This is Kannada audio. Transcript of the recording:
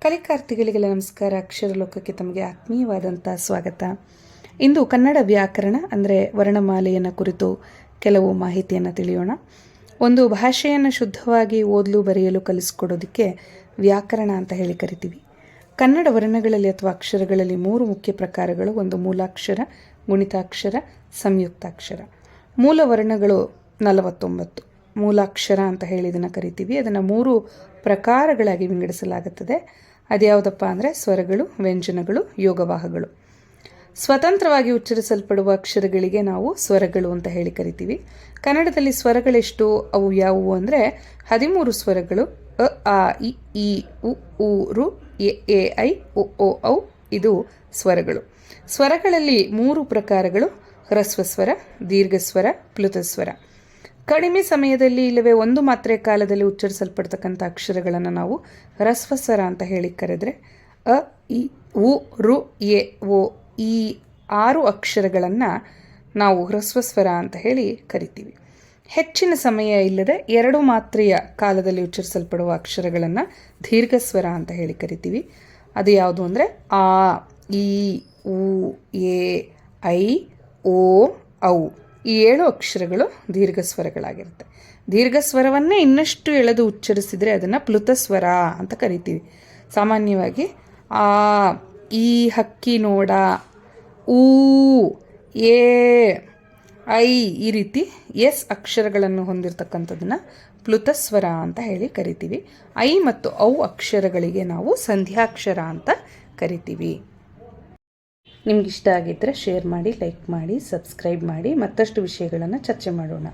ಕಲಿಕಾರ್ಥಿಗಳಿಗೆಲ್ಲ ನಮಸ್ಕಾರ. ಅಕ್ಷರ ಲೋಕಕ್ಕೆ ತಮಗೆ ಆತ್ಮೀಯವಾದಂಥ ಸ್ವಾಗತ. ಇಂದು ಕನ್ನಡ ವ್ಯಾಕರಣ, ಅಂದರೆ ವರ್ಣಮಾಲೆಯನ್ನು ಕುರಿತು ಕೆಲವು ಮಾಹಿತಿಯನ್ನು ತಿಳಿಯೋಣ. ಒಂದು ಭಾಷೆಯನ್ನು ಶುದ್ಧವಾಗಿ ಓದಲು, ಬರೆಯಲು ಕಲಿಸ್ಕೊಡೋದಕ್ಕೆ ವ್ಯಾಕರಣ ಅಂತ ಹೇಳಿ ಕರಿತೀವಿ. ಕನ್ನಡ ವರ್ಣಗಳಲ್ಲಿ ಅಥವಾ ಅಕ್ಷರಗಳಲ್ಲಿ ಮೂರು ಮುಖ್ಯ ಪ್ರಕಾರಗಳು. ಒಂದು ಮೂಲಾಕ್ಷರ, ಗುಣಿತಾಕ್ಷರ, ಸಂಯುಕ್ತಾಕ್ಷರ. ಮೂಲ ವರ್ಣಗಳು ನಲವತ್ತೊಂಬತ್ತು. ಮೂಲಾಕ್ಷರ ಅಂತ ಹೇಳಿ ಇದನ್ನು ಕರಿತೀವಿ. ಅದನ್ನು ಮೂರು ಪ್ರಕಾರಗಳಾಗಿ ವಿಂಗಡಿಸಲಾಗುತ್ತದೆ. ಅದ್ಯಾವುದಪ್ಪ ಅಂದರೆ ಸ್ವರಗಳು, ವ್ಯಂಜನಗಳು, ಯೋಗವಾಹಗಳು. ಸ್ವತಂತ್ರವಾಗಿ ಉಚ್ಚರಿಸಲ್ಪಡುವ ಅಕ್ಷರಗಳಿಗೆ ನಾವು ಸ್ವರಗಳು ಅಂತ ಹೇಳಿ ಕರಿತೀವಿ. ಕನ್ನಡದಲ್ಲಿ ಸ್ವರಗಳೆಷ್ಟು, ಅವು ಯಾವುವು ಅಂದರೆ ಹದಿಮೂರು ಸ್ವರಗಳು, ಅ, ಆ, ಇ, ಈ, ಉ ಊ ರು, ಎ ಎ, ಐ, ಉ, ಓ, ಔ, ಇದು ಸ್ವರಗಳು. ಸ್ವರಗಳಲ್ಲಿ ಮೂರು ಪ್ರಕಾರಗಳು, ಹ್ರಸ್ವಸ್ವರ, ದೀರ್ಘಸ್ವರ, ಪ್ಲುತಸ್ವರ. ಕಡಿಮೆ ಸಮಯದಲ್ಲಿ ಇಲ್ಲವೇ ಒಂದು ಮಾತ್ರೆ ಕಾಲದಲ್ಲಿ ಉಚ್ಚರಿಸಲ್ಪಡ್ತಕ್ಕಂಥ ಅಕ್ಷರಗಳನ್ನು ನಾವು ರಸ್ವಸ್ವರ ಅಂತ ಹೇಳಿ ಕರೆದರೆ ಅ, ಇ, ಉ, ರು, ಎ, ಓ, ಈ ಆರು ಅಕ್ಷರಗಳನ್ನು ನಾವು ಹ್ರಸ್ವಸ್ವರ ಅಂತ ಹೇಳಿ ಕರಿತೀವಿ. ಹೆಚ್ಚಿನ ಸಮಯ ಇಲ್ಲದೆ ಎರಡು ಮಾತ್ರೆಯ ಕಾಲದಲ್ಲಿ ಉಚ್ಚರಿಸಲ್ಪಡುವ ಅಕ್ಷರಗಳನ್ನು ದೀರ್ಘಸ್ವರ ಅಂತ ಹೇಳಿ ಕರಿತೀವಿ. ಅದು ಯಾವುದು ಅಂದರೆ ಆ ಇ ಉ, ಎ, ಐ, ಓ, ಔ. ಈ ಏಳು ಅಕ್ಷರಗಳು ದೀರ್ಘ ಸ್ವರಗಳಾಗಿರುತ್ತೆ ದೀರ್ಘ ಸ್ವರವನ್ನೇ ಇನ್ನಷ್ಟು ಎಳೆದು ಉಚ್ಚರಿಸಿದರೆ ಅದನ್ನು ಪ್ಲುತಸ್ವರ ಅಂತ ಕರಿತೀವಿ. ಸಾಮಾನ್ಯವಾಗಿ ಆ, ಈ, ಹಕ್ಕಿ, ನೋಡ, ಊ ಏ ಐ ಈ ರೀತಿ ಎಸ್ ಅಕ್ಷರಗಳನ್ನು ಹೊಂದಿರತಕ್ಕಂಥದ್ದನ್ನು ಪ್ಲುತಸ್ವರ ಅಂತ ಹೇಳಿ ಕರಿತೀವಿ. ಐ ಮತ್ತು ಔ ಅಕ್ಷರಗಳಿಗೆ ನಾವು ಸಂಧ್ಯಾಕ್ಷರ ಅಂತ ಕರಿತೀವಿ. ನಿಮ್ಗೆ ಇಷ್ಟ ಆಗಿದ್ದರೆ ಶೇರ್ ಮಾಡಿ ಲೈಕ್ ಮಾಡಿ ಸಬ್ಸ್ಕ್ರೈಬ್ ಮಾಡಿ ಮತ್ತಷ್ಟು ವಿಷಯಗಳನ್ನು ಚರ್ಚೆ ಮಾಡೋಣ.